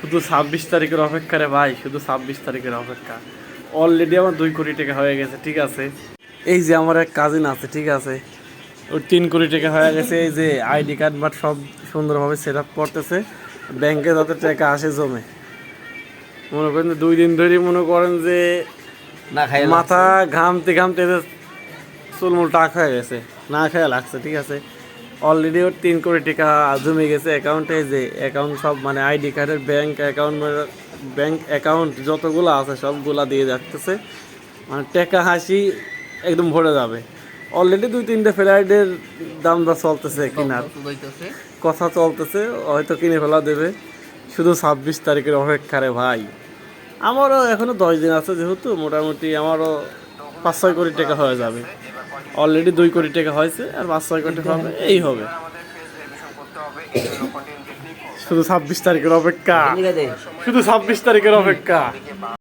শুধু ছাব্বিশ তারিখের অপেক্ষা রে ভাই শুধু ছাব্বিশ তারিখের অপেক্ষা। অলরেডি আমার দুই কোটি টাকা হয়ে গেছে ঠিক আছে? এই যে আমার এক কাজিন আছে ঠিক আছে? ওর তিন কোটি টাকা হয়ে গেছে এই যে আইডি কার্ড বাট সব সুন্দরভাবে সেট আপ করতেছে ব্যাংকে যাতে টাকা আসে জমে। মনে করেন যে দুই দিন ধরে মনে করেন যে না খাই মাথা ঘামতে ঘামতে চুলমুল টাক হয়ে গেছে। না খেয়ে লাগছে ঠিক আছে? অলরেডি ওর তিন কোটি টাকা জমে গেছে অ্যাকাউন্টে যে অ্যাকাউন্ট সব মানে আইডি কার্ডের ব্যাংক অ্যাকাউন্ট ব্যাংক অ্যাকাউন্ট যতগুলো আছে সবগুলা দিয়ে যাচ্ছে। মানে টাকা হাসি একদম ভরে যাবে। অলরেডি দুই তিনটে ফ্লাইটের দাম দর চলতেছে কিনার। কথা চলতেছে হয়তো কিনে ফেলা দেবে। শুধু ছাব্বিশ তারিখের অপেক্ষা রে ভাই। আমারও এখনও দশ দিন আছে যেহেতু মোটামুটি আমারও পাঁচ ছয় কোটি টাকা হয়ে যাবে। অলরেডি দুই কোটি টাকা হয়েছে আর পাঁচ ছয় কোটি হবে এই হবে। শুধু ছাব্বিশ তারিখের অপেক্ষা। শুধু ছাব্বিশ তারিখের অপেক্ষা।